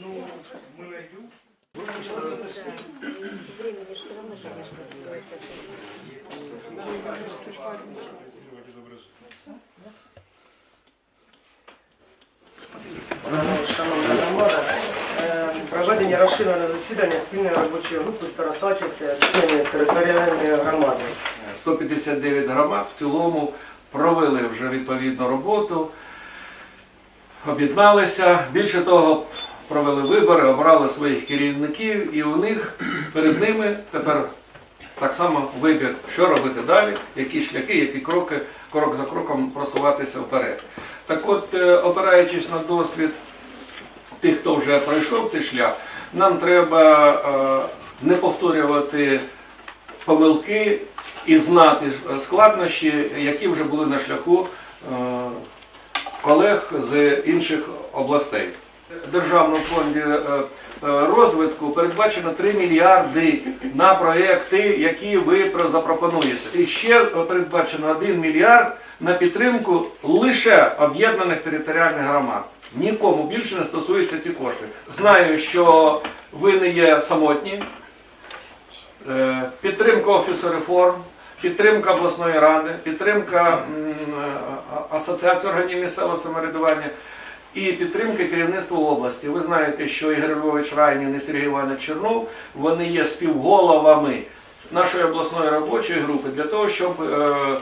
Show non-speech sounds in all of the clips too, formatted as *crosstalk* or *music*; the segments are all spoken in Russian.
Ну, мы найдем. Шановна громада, е, проведення розширеного засідання спільної робочої групи Старосачівської територіальної громади. 159 громад в цілому провели вже відповідну роботу, об'єдналися. Більше того, провели вибори, обрали своїх керівників, і у них перед ними тепер так само вибір, що робити далі, які шляхи, які кроки, крок за кроком просуватися вперед. Так от, е, опираючись на досвід тих, хто вже пройшов цей шлях, нам треба е, не повторювати помилки і знати е, складнощі, які вже були на шляху е, колег з інших областей. Державному фонді е, розвитку передбачено 3 мільярди на проекти, які ви запропонуєте. І ще передбачено 1 мільярд на підтримку лише об'єднаних територіальних громад. Нікому більше не стосуються ці кошти. Знаю, що ви не є самотні, підтримка Офісу реформ, підтримка обласної ради, підтримка е, Асоціації органів місцевого самоврядування і підтримка керівництва області. Ви знаєте, що Ігор Львович Райнін і Сергій Іванович Чернов вони є співголовами нашої обласної робочої групи для того, щоб е,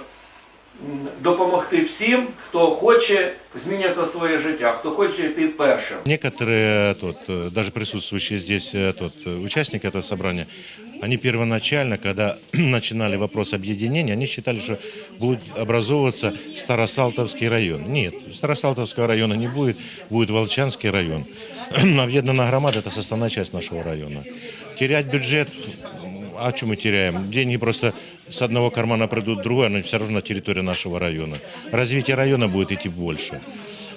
допомогти всім, хто хоче змінювати своє життя, хто хоче йти першим. Некоторые, тот, э, даже присутствующие здесь э, тот, э, участники этого собрания, они первоначально, когда *clears throat* начинали вопрос объединения, они считали, что будет образовываться Старосалтовский район. Нет, Старосалтовского района не будет, будет Волчанский район. *clears throat* Объединенная громада – это составная часть нашего района. Терять бюджет, а что мы теряем? Деньги просто с одного кармана придут в другой, но все равно на территории нашего района. Развитие района будет идти больше.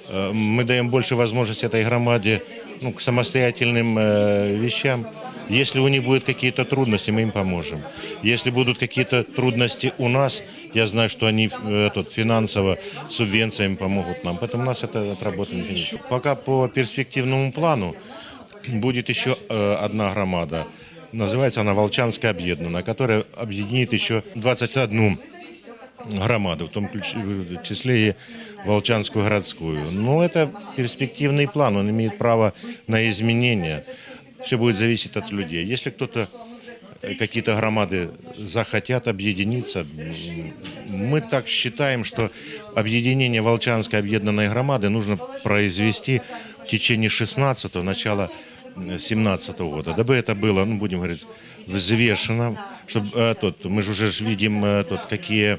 Э, Мы даем больше возможности этой громаде ну, к самостоятельным э, вещам. Если у них будут какие-то трудности, мы им поможем. Если будут какие-то трудности у нас, я знаю, что они э, тут, финансово субвенциями помогут нам. Поэтому у нас это отработано. Пока по перспективному плану будет еще э, одна громада. Называется она Волчанская объединенная, которая объединит еще 21 громаду, в том в числе и Волчанскую городскую. Но это перспективный план, он имеет право на изменения. Все будет зависеть от людей. Если кто-то э, какие-то громады захотят объединиться. Мы так считаем, что объединение Волчанской объединенной громады нужно произвести в течение 16-го, начала 17 года. Дабы это было, ну, будем говорить, взвешено, чтобы тот, мы же уже ж видим э, тот, какие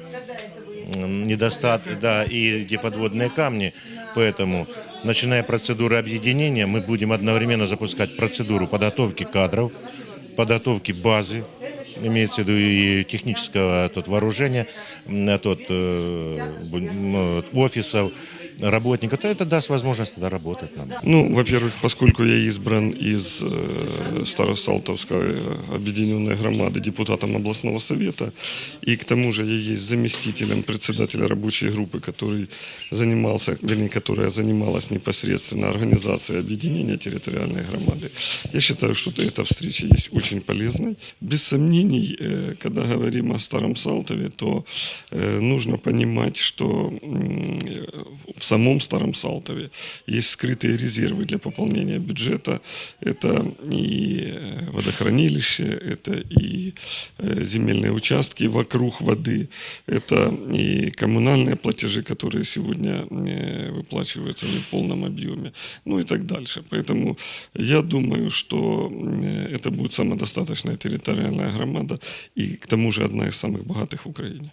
недостатки, да, и где подводные камни. Поэтому, начиная процедуры объединения, мы будем одновременно запускать процедуру подготовки кадров, подготовки базы, имеется в виду и технического тот, вооружения, тот, ну, офисов, работников, то это даст возможность тогда работать нам. Ну, во-первых, поскольку я избран из э, Старосалтовской объединенной громады депутатом областного совета, и к тому же я есть заместителем председателя рабочей группы, который занимался, вернее, которая занималась непосредственно организацией объединения территориальной громады, я считаю, что эта встреча есть очень полезной. Без сомнений, э, когда говорим о Старом Салтове, то э, нужно понимать, что в самом Старом Салтове есть скрытые резервы для пополнения бюджета. Это и э, водохранилище, это и земельные участки вокруг воды, это и коммунальные платежи, которые сегодня выплачиваются в полном объеме, ну и так дальше. Поэтому я думаю, что это будет самодостаточная территориальная громада и к тому же одна из самых богатых в Украине.